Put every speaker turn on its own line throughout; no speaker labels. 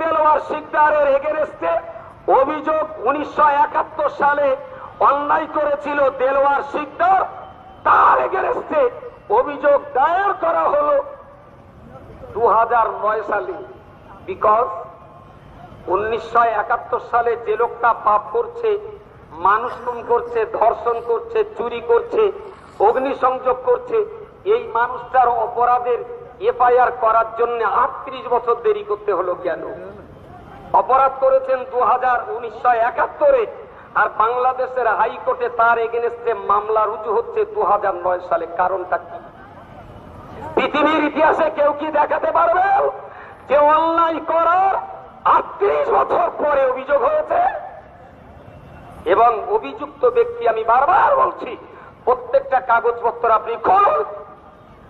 দেলোয়ার শিকদারের এগেনস্টে অভিযোগ উনিশশো একাত্তর সালে অন্যায় করেছিল দেলোয়ার শিকদার তার এগেনস্টে অভিযোগ দায়ের করা হলো দু সালে। বিকজ উনিশশো একাত্তর সালে যে লোকটা পাপ করছে, মানুষ খুন করছে, ধর্ষণ করছে, চুরি করছে, অগ্নিসংযোগ করছে, এই মানুষটার অপরাধের এফআইআর করার জন্য আটত্রিশ বছর দেরি করতে হলো কেন? অপরাধ করেছেন দু হাজার উনিশশো একাত্তরে, আর বাংলাদেশের হাইকোর্টে তার এগেনস্টে মামলা রুজু হচ্ছে দু সালে। কারণটা কি? পৃথিবীর ইতিহাসে কেউ কি দেখাতে পারবে? যে অন্যায় করার আটত্রিশ বছর পরে অভিযোগ হয়েছে। এবং অভিযুক্ত ব্যক্তি, আমি বারবার বলছি, প্রত্যেকটা কাগজপত্র আপনি খুলুন।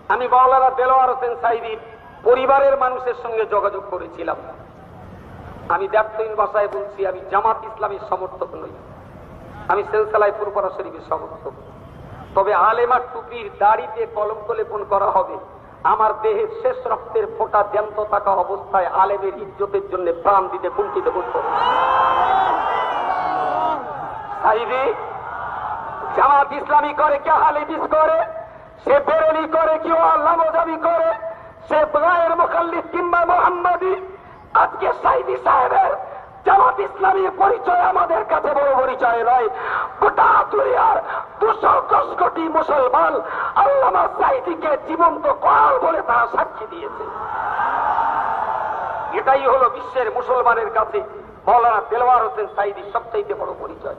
আমি বাংলারা দেলোয়ার হোসেন সাইদির পরিবারের মানুষের সঙ্গে যোগাযোগ করেছিলাম। আমি ব্যর্থহীন ভাষায় বলছি, আমি জামাত ইসলামের সমর্থক নই। আমি সেলসালাই ফুরপরা শরীফের সমর্থক। তবে আলেমার টুপির দাড়িতে কলঙ্ক লেপন করা হবে। আমার দেহের শেষ রক্তের ফোঁটা জ্যান্ত থাকা অবস্থায় আলেমের ইজ্জতের জন্য প্রাণ দিতে কুণ্ঠিত করতে। জামাত ইসলামী করে কে হালিদিস করে? সে বেরেলি করে কেউ আল্লাহ করে? সে গায়ের মুখাল্লিদ কিংবা মোহাম্মদী আজকে সাইদি সাহেবের জামাত ইসলামীর পরিচয় আমাদের কাছে বড় পরিচয় নয়। গোটা দুনিয়ার দুশো দশ কোটি মুসলমান আল্লামা সাইদিকে জীবন্ত কল বলে তারা সাক্ষী দিয়েছে। এটাই হলো বিশ্বের মুসলমানের কাছে মৌলানা দেলওয়ার হোসেন সাইদির সবচাইতে বড় পরিচয়।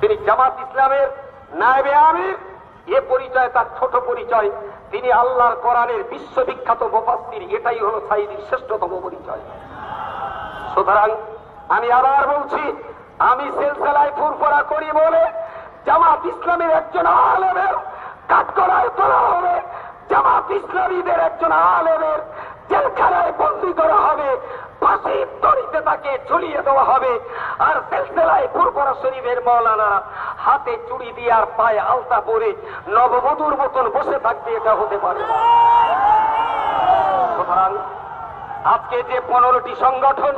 তিনি জামাত ইসলামের নায়বে আমির এ পরিচয়, তার ছোট পরিচয়, তিনি আল্লাহর কোরআনের বিশ্ববিখ্যাত মুফাসসির, এটাই হলো সাইদির শ্রেষ্ঠতম পরিচয়। সুতরাং আমি আবার বলছি, আমি সিলসিলায় ফুরফুরা করি বলে জামাত ইসলামের একজন আলেমের কাঠগড়ায় তোলা হবে, জামাত ইসলামীদের একজন আলেমের জেলখানায় বন্দি করা হবে, ফাঁসির দড়িতে তাকে ঝুলিয়ে দেওয়া হবে, আর সিলসিলায় ফুরফুরা শরীফের মৌলানা হাতে চুড়ি দিয়ে আর পায়ে আলতা পরে নববধূর মতন বসে থাকবে এটা হতে পারে আজকে যে পনেরোটি সংগঠন,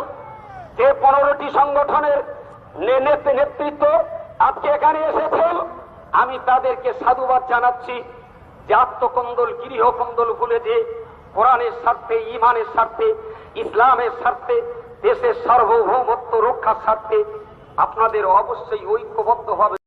যে পনেরোটি সংগঠনের নেতৃত্ব আজকে এখানে এসেছেন, আমি তাদেরকে সাধুবাদ জানাচ্ছি যে আত্মকন্দল, গৃহকন্দল ভুলে যে কোরআনের স্বার্থে ইমানের স্বার্থে, ইসলামের স্বার্থে, দেশের সার্বভৌমত্ব রক্ষার স্বার্থে আপনাদের অবশ্যই ঐক্যবদ্ধ হবে।